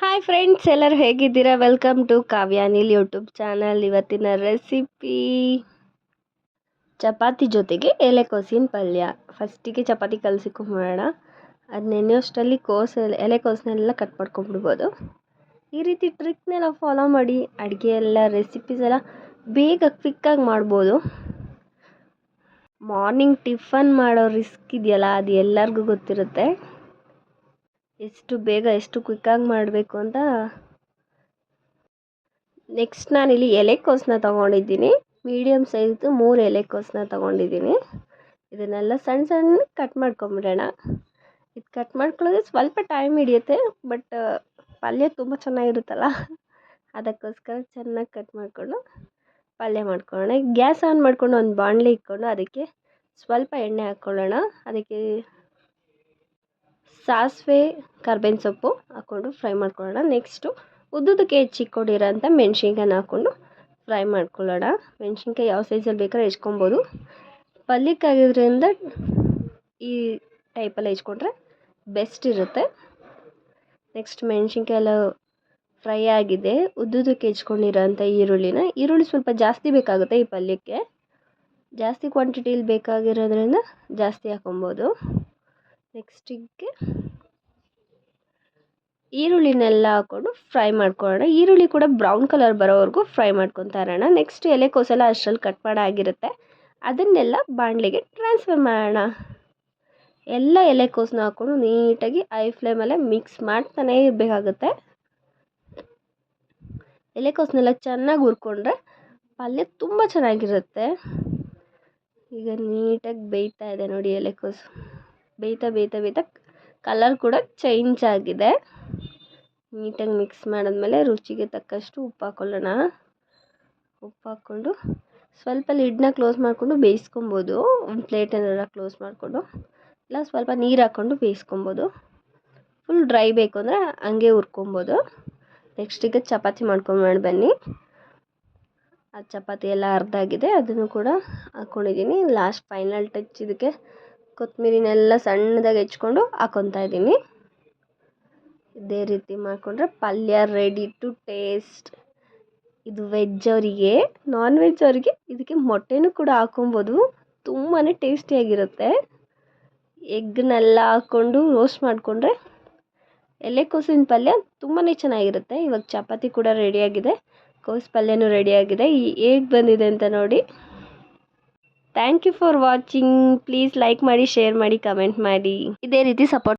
Hi friends ಎಲ್ಲರೂ ಹೇಗಿದ್ದೀರಾ? Welcome to Kavyanil YouTube channel ಇವತ್ತಿನ ರೆಸಿಪಿ ಚಪಾತಿ ಜೊತೆಗೆ ಎಲೆಕೋಸಿನ ಪಲ್ಯ. ಫಸ್ಟಿಗೆ ಚಪಾತಿ ಕಲಸಿಕೊಂಬಿಡೋಣ ಅದು ನೆನೆಯೋಷ್ಟರಲ್ಲಿ ಕೋಸು ಎಲೆಕೋಸನ್ನೆಲ್ಲ ಕಟ್ ಮಾಡ್ಕೊಂಬಿಡ್ಬೋದು ಈ ರೀತಿ ಟ್ರಿಕ್ನೆಲ್ಲ ಫಾಲೋ ಮಾಡಿ ಅಡುಗೆ ಎಲ್ಲ ರೆಸಿಪೀಸ್ ಎಲ್ಲ ಬೇಗ ಕ್ವಿಕ್ಕಾಗಿ ಮಾಡ್ಬೋದು. ಮಾರ್ನಿಂಗ್ ಟಿಫನ್ ಮಾಡೋ ರಿಸ್ಕ್ ಇದೆಯಲ್ಲ, ಅದು ಎಲ್ಲರಿಗೂ ಗೊತ್ತಿರುತ್ತೆ. ಎಷ್ಟು ಬೇಗ ಎಷ್ಟು ಕ್ವಿಕ್ಕಾಗಿ ಮಾಡಬೇಕು ಅಂತ ನೆಕ್ಸ್ಟ್ ನಾನಿಲ್ಲಿ ಎಲೆಕೋಸನ್ನ ತೊಗೊಂಡಿದ್ದೀನಿ. ಮೀಡಿಯಮ್ ಸೈಜ್ದು ಮೂರು ಎಲೆಕೋಸನ್ನ ತೊಗೊಂಡಿದ್ದೀನಿ. ಇದನ್ನೆಲ್ಲ ಸಣ್ಣ ಸಣ್ಣ ಕಟ್ ಮಾಡ್ಕೊಂಬಿಡೋಣ. ಇದು ಕಟ್ ಮಾಡ್ಕೊಳ್ಳೋದು ಸ್ವಲ್ಪ ಟೈಮ್ ಹಿಡಿಯುತ್ತೆ ಬಟ್ ಪಲ್ಯ ತುಂಬ ಚೆನ್ನಾಗಿರುತ್ತಲ್ಲ, ಅದಕ್ಕೋಸ್ಕರ ಚೆನ್ನಾಗಿ ಕಟ್ ಮಾಡಿಕೊಂಡು ಪಲ್ಯ ಮಾಡ್ಕೊಳ್ಳೋಣ. ಗ್ಯಾಸ್ ಆನ್ ಮಾಡಿಕೊಂಡು ಒಂದು ಬಾಣಲೆ ಇಟ್ಕೊಂಡು ಅದಕ್ಕೆ ಸ್ವಲ್ಪ ಎಣ್ಣೆ ಹಾಕ್ಕೊಳ್ಳೋಣ. ಅದಕ್ಕೆ ಸಾಸಿವೆ, ಕರ್ಬೇವಿನ ಸೊಪ್ಪು ಹಾಕ್ಕೊಂಡು ಫ್ರೈ ಮಾಡ್ಕೊಳ್ಳೋಣ. ನೆಕ್ಸ್ಟು ಉದ್ದುದಕ್ಕೆ ಹೆಚ್ಚಿಕೊಂಡಿರೋಂಥ ಮೆಣ್ಸಿನ್ಕಾಯನ್ನ ಹಾಕ್ಕೊಂಡು ಫ್ರೈ ಮಾಡ್ಕೊಳ್ಳೋಣ. ಮೆಣ್ಸಿನ್ಕಾಯಿ ಯಾವ ಸೈಜಲ್ಲಿ ಬೇಕಾದ್ರೆ ಹೆಚ್ಕೊಬೋದು. ಪಲ್ಯಕ್ಕಾಗಿರೋದ್ರಿಂದ ಈ ಟೈಪಲ್ಲಿ ಹೆಚ್ಕೊಂಡ್ರೆ ಬೆಸ್ಟ್ ಇರುತ್ತೆ. ನೆಕ್ಸ್ಟ್ ಮೆಣ್ಸಿನ್ಕಾಯಿ ಎಲ್ಲ ಫ್ರೈ ಆಗಿದೆ. ಉದ್ದುದಕ್ಕೆ ಹೆಚ್ಕೊಂಡಿರೋಂಥ ಈರುಳ್ಳಿನ, ಈರುಳ್ಳಿ ಸ್ವಲ್ಪ ಜಾಸ್ತಿ ಬೇಕಾಗುತ್ತೆ ಈ ಪಲ್ಯಕ್ಕೆ. ಜಾಸ್ತಿ ಕ್ವಾಂಟಿಟಿಲಿ ಬೇಕಾಗಿರೋದ್ರಿಂದ ಜಾಸ್ತಿ ಹಾಕೊಬೋದು. ನೆಕ್ಸ್ಟಿಗೆ ಈರುಳ್ಳಿನೆಲ್ಲ ಹಾಕ್ಕೊಂಡು ಫ್ರೈ ಮಾಡ್ಕೊಳ್ಳೋಣ. ಈರುಳ್ಳಿ ಕೂಡ ಬ್ರೌನ್ ಕಲರ್ ಬರೋವರೆಗೂ ಫ್ರೈ ಮಾಡ್ಕೊತಾ ಇರೋಣ. ನೆಕ್ಸ್ಟ್ ಎಲೆಕೋಸೆಲ್ಲ ಅಷ್ಟರಲ್ಲಿ ಕಟ್ ಮಾಡಾಗಿರುತ್ತೆ ಅದನ್ನೆಲ್ಲ ಬಾಣಲೆಗೆ ಟ್ರಾನ್ಸ್ಫರ್ ಮಾಡೋಣ. ಎಲ್ಲ ಎಲೆಕೋಸನ್ನ ಹಾಕ್ಕೊಂಡು ನೀಟಾಗಿ ಐ ಫ್ಲೇಮಲ್ಲೇ ಮಿಕ್ಸ್ ಮಾಡ್ತಾನೇ ಇರಬೇಕಾಗುತ್ತೆ. ಎಲೆಕೋಸನ್ನೆಲ್ಲ ಚೆನ್ನಾಗಿ ಹುರ್ಕೊಂಡ್ರೆ ಪಲ್ಯ ತುಂಬ ಚೆನ್ನಾಗಿರುತ್ತೆ. ಈಗ ನೀಟಾಗಿ ಬೇಯ್ತಾ ಇದೆ ನೋಡಿ ಎಲೆಕೋಸು ಬೇಯ್ತಾ ಬೇಯ್ತಾ ಬೇಯ್ತಾ ಕಲರ್ ಕೂಡ ಚೇಂಜ್ ಆಗಿದೆ. ನೀಟಾಗಿ ಮಿಕ್ಸ್ ಮಾಡಿದ್ಮೇಲೆ ರುಚಿಗೆ ತಕ್ಕಷ್ಟು ಉಪ್ಪು ಹಾಕ್ಕೊಳ್ಳೋಣ ಉಪ್ಪು ಹಾಕ್ಕೊಂಡು ಸ್ವಲ್ಪ ಲಿಡ್ನ ಕ್ಲೋಸ್ ಮಾಡಿಕೊಂಡು ಬೇಯಿಸ್ಕೊಬೋದು. ಒಂದು ಪ್ಲೇಟನ್ನೆಲ್ಲ ಕ್ಲೋಸ್ ಮಾಡಿಕೊಂಡು ಇಲ್ಲ, ಸ್ವಲ್ಪ ನೀರು ಹಾಕ್ಕೊಂಡು ಬೇಯಿಸ್ಕೊಬೋದು. ಫುಲ್ ಡ್ರೈ ಬೇಕು ಅಂದರೆ ಹಂಗೆ ಹುರ್ಕೊಬೋದು. ನೆಕ್ಸ್ಟಿಗೆ ಚಪಾತಿ ಮಾಡ್ಕೊಂಡು ಬನ್ನಿ. ಆ ಚಪಾತಿ ಎಲ್ಲ ಅರ್ಧ ಆಗಿದೆ, ಅದನ್ನು ಕೂಡ ಹಾಕ್ಕೊಂಡಿದ್ದೀನಿ ಲಾಸ್ಟ್ ಫೈನಲ್ ಟಚ್ ಇದಕ್ಕೆ ಕೊತ್ತಂಬರಿನೆಲ್ಲ ಸಣ್ಣದಾಗಿ ಹೆಚ್ಕೊಂಡು ಹಾಕೊತಾ ಇದ್ದೀನಿ. ಇದೇ ರೀತಿ ಮಾಡಿಕೊಂಡ್ರೆ ಪಲ್ಯ ರೆಡಿ ಟು ಟೇಸ್ಟ್ ಇದು ವೆಜ್ ಅವರಿಗೆ ನಾನ್ ವೆಜ್ ಅವರಿಗೆ ಇದಕ್ಕೆ ಮೊಟ್ಟೆನೂ ಕೂಡ ಹಾಕೊಬೋದು. ತುಂಬಾ ಟೇಸ್ಟಿಯಾಗಿರುತ್ತೆ ಎಗ್ನೆಲ್ಲ ಹಾಕ್ಕೊಂಡು ರೋಸ್ಟ್ ಮಾಡಿಕೊಂಡ್ರೆ ಎಲೆಕೋಸಿನ ಪಲ್ಯ ತುಂಬಾ ಚೆನ್ನಾಗಿರುತ್ತೆ. ಇವಾಗ ಚಪಾತಿ ಕೂಡ ರೆಡಿಯಾಗಿದೆ ಕೋಸು ಪಲ್ಯನೂ ರೆಡಿಯಾಗಿದೆ ಈ ಹೇಗೆ ಬಂದಿದೆ ಅಂತ ನೋಡಿ. Thank you for watching please like ಮಾಡಿ ಶೇರ್ ಮಾಡಿ ಕಮೆಂಟ್ ಮಾಡಿ. ಇದೇ ರೀತಿ ಸಪೋರ್ಟ್